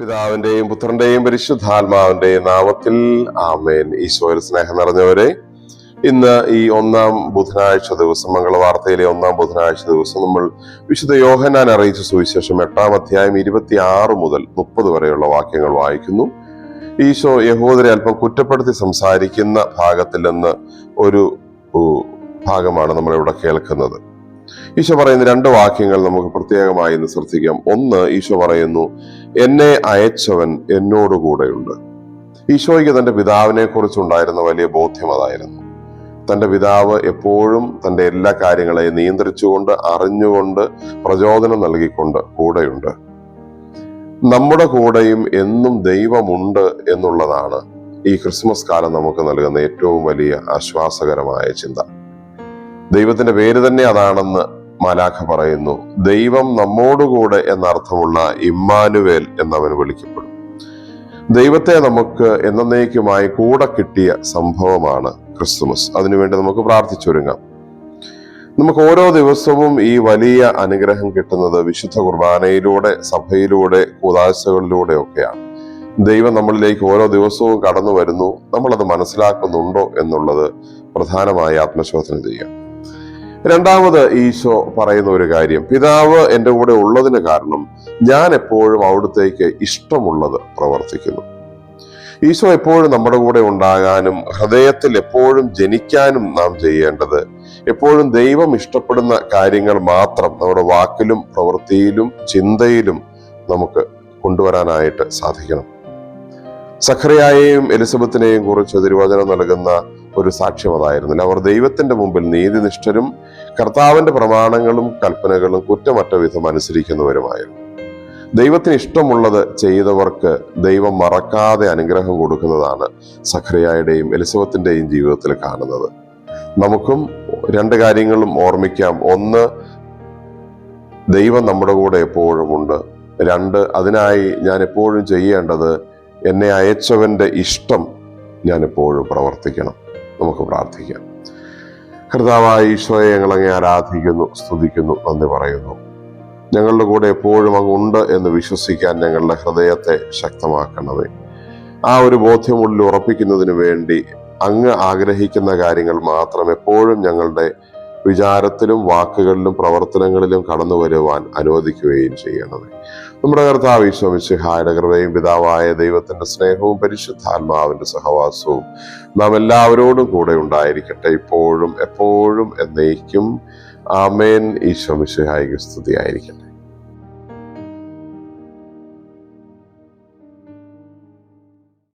പിതാവിന്റെയും പുത്രന്റെയും പരിശുദ്ധാത്മാവിന്റെയും നാമത്തിൽ ആമേൻ. ഈശോയിൽ സ്നേഹം നിറഞ്ഞവരെ ഇന്ന് ഈ ഒന്നാം ബുധനാഴ്ച ദിവസം മംഗളവാർത്തയിലെ ഒന്നാം ബുധനാഴ്ച ദിവസം നമ്മൾ വിശുദ്ധ യോഹനാൻ അറിയിച്ച സുവിശേഷം എട്ടാം അധ്യായം ഇരുപത്തി ആറ് മുതൽ മുപ്പത് വരെയുള്ള വാക്യങ്ങൾ വായിക്കുന്നു. ഈശോ യഹോദരെ അല്പം കുറ്റപ്പെടുത്തി സംസാരിക്കുന്ന ഭാഗത്തിൽ നിന്ന് ഒരു ഭാഗമാണ് നമ്മൾ ഇവിടെ കേൾക്കുന്നത്. ഈശോ പറയുന്ന രണ്ട് വാക്യങ്ങൾ നമുക്ക് പ്രത്യേകമായി ഇന്ന് ശ്രദ്ധിക്കാം. ഒന്ന് ഈശോ പറയുന്നു എന്നെ അയച്ചവൻ എന്നോട് കൂടെയുണ്ട്. ഈശോയ്ക്ക് തന്റെ പിതാവിനെ കുറിച്ചുണ്ടായിരുന്ന വലിയ ബോധ്യം അതായിരുന്നു. തന്റെ പിതാവ് എപ്പോഴും തന്റെ എല്ലാ കാര്യങ്ങളെയും നിയന്ത്രിച്ചുകൊണ്ട് അറിഞ്ഞുകൊണ്ട് പ്രചോദനം നൽകിക്കൊണ്ട് കൂടെയുണ്ട്. നമ്മുടെ കൂടെയും എന്നും ദൈവമുണ്ട് എന്നുള്ളതാണ് ഈ ക്രിസ്മസ് കാലം നമുക്ക് നൽകുന്ന ഏറ്റവും വലിയ ആശ്വാസകരമായ ചിന്ത. ദൈവത്തിന്റെ പേര് തന്നെ അതാണെന്ന് മാലാഖ പറയുന്നു. ദൈവം നമ്മോടുകൂടെ എന്നർത്ഥമുള്ള ഇമ്മാനുവേൽ എന്നവൻ വിളിക്കപ്പെടും. ദൈവത്തെ നമുക്ക് എന്നേക്കുമായി കൂടെ കിട്ടിയ സംഭവമാണ് ക്രിസ്തുമസ്. അതിനുവേണ്ടി നമുക്ക് പ്രാർത്ഥിച്ചൊരുങ്ങാം. നമുക്ക് ഓരോ ദിവസവും ഈ വലിയ അനുഗ്രഹം കിട്ടുന്നത് വിശുദ്ധ കുർബാനയിലൂടെ സഭയിലൂടെ കൂതാശകളിലൂടെ ഒക്കെയാണ് ദൈവം നമ്മളിലേക്ക് ഓരോ ദിവസവും കടന്നു വരുന്നു. നമ്മളത് മനസ്സിലാക്കുന്നുണ്ടോ എന്നുള്ളത് പ്രധാനമായി ആത്മശോധന ചെയ്യാം രണ്ടാമത് ഈശോ പറയുന്ന ഒരു കാര്യം പിതാവ് എന്റെ കൂടെ ഉള്ളതിന് കാരണം ഞാൻ എപ്പോഴും അവിടുത്തേക്ക് ഇഷ്ടമുള്ളത് പ്രവർത്തിക്കുന്നു. ഈശോ എപ്പോഴും നമ്മുടെ കൂടെ ഉണ്ടാകാനും ഹൃദയത്തിൽ എപ്പോഴും ജനിക്കാനും നാം ചെയ്യേണ്ടത് എപ്പോഴും ദൈവം ഇഷ്ടപ്പെടുന്ന കാര്യങ്ങൾ മാത്രം നമ്മുടെ വാക്കിലും പ്രവൃത്തിയിലും ചിന്തയിലും നമുക്ക് കൊണ്ടുവരാനായിട്ട് സാധിക്കണം. സഖറിയായെയും എലിസബത്തിനെയും കുറിച്ച് തിരുവചനം നൽകുന്ന ഒരു സാക്ഷ്യം അതായിരുന്നില്ല. അവർ ദൈവത്തിന്റെ മുമ്പിൽ നീതിനിഷ്ഠരും കർത്താവിന്റെ പ്രമാണങ്ങളും കൽപ്പനകളും കുറ്റമറ്റ വിധം അനുസരിക്കുന്നവരുമായിരുന്നു. ദൈവത്തിന് ഇഷ്ടമുള്ളത് ചെയ്തവർക്ക് ദൈവം മറക്കാതെ അനുഗ്രഹം കൊടുക്കുന്നതാണ് സഖറിയായുടെയും എലിസബത്തിന്റെയും ജീവിതത്തിൽ കാണുന്നത്. നമുക്കും രണ്ട് കാര്യങ്ങളും ഓർമ്മിക്കാം. ഒന്ന് ദൈവം നമ്മുടെ കൂടെ എപ്പോഴുമുണ്ട് രണ്ട് അതിനായി ഞാൻ എപ്പോഴും ചെയ്യേണ്ടത് എന്നെ അയച്ചവന്റെ ഇഷ്ടം ഞാൻ എപ്പോഴും പ്രവർത്തിക്കണം. നമുക്ക് പ്രാർത്ഥിക്കാം. കർത്താവായ ഈശോയെ ഞങ്ങൾ ആരാധിക്കുന്നു സ്തുതിക്കുന്നു നന്ദി പറയുന്നു. ഞങ്ങളുടെ കൂടെ എപ്പോഴും അങ്ങ് ഉണ്ട് എന്ന് വിശ്വസിക്കാൻ ഞങ്ങളുടെ ഹൃദയത്തെ ശക്തമാക്കണമേ. ആ ഒരു ബോധ്യമുള്ളിൽ ഉറപ്പിക്കുന്നതിന് വേണ്ടി അങ്ങ് ആഗ്രഹിക്കുന്ന കാര്യങ്ങൾ മാത്രം എപ്പോഴും ഞങ്ങളുടെ വിചാരത്തിലും വാക്കുകളിലും പ്രവർത്തനങ്ങളിലും കടന്നു വരുവാൻ അനുവദിക്കുകയും ചെയ്യണമേ. നമ്മുടെ കർത്താവ് ഈശോമിശിഹായുടെ കൃപയും പിതാവായ ദൈവത്തിന്റെ സ്നേഹവും പരിശുദ്ധാത്മാവിന്റെ സഹവാസവും നാം എല്ലാവരോടും കൂടെ ഉണ്ടായിരിക്കട്ടെ. ഇപ്പോഴും എപ്പോഴും എന്നേക്കും ആമേൻ. ഈശോമിശിഹായിക്ക് സ്തുതിയായിരിക്കട്ടെ.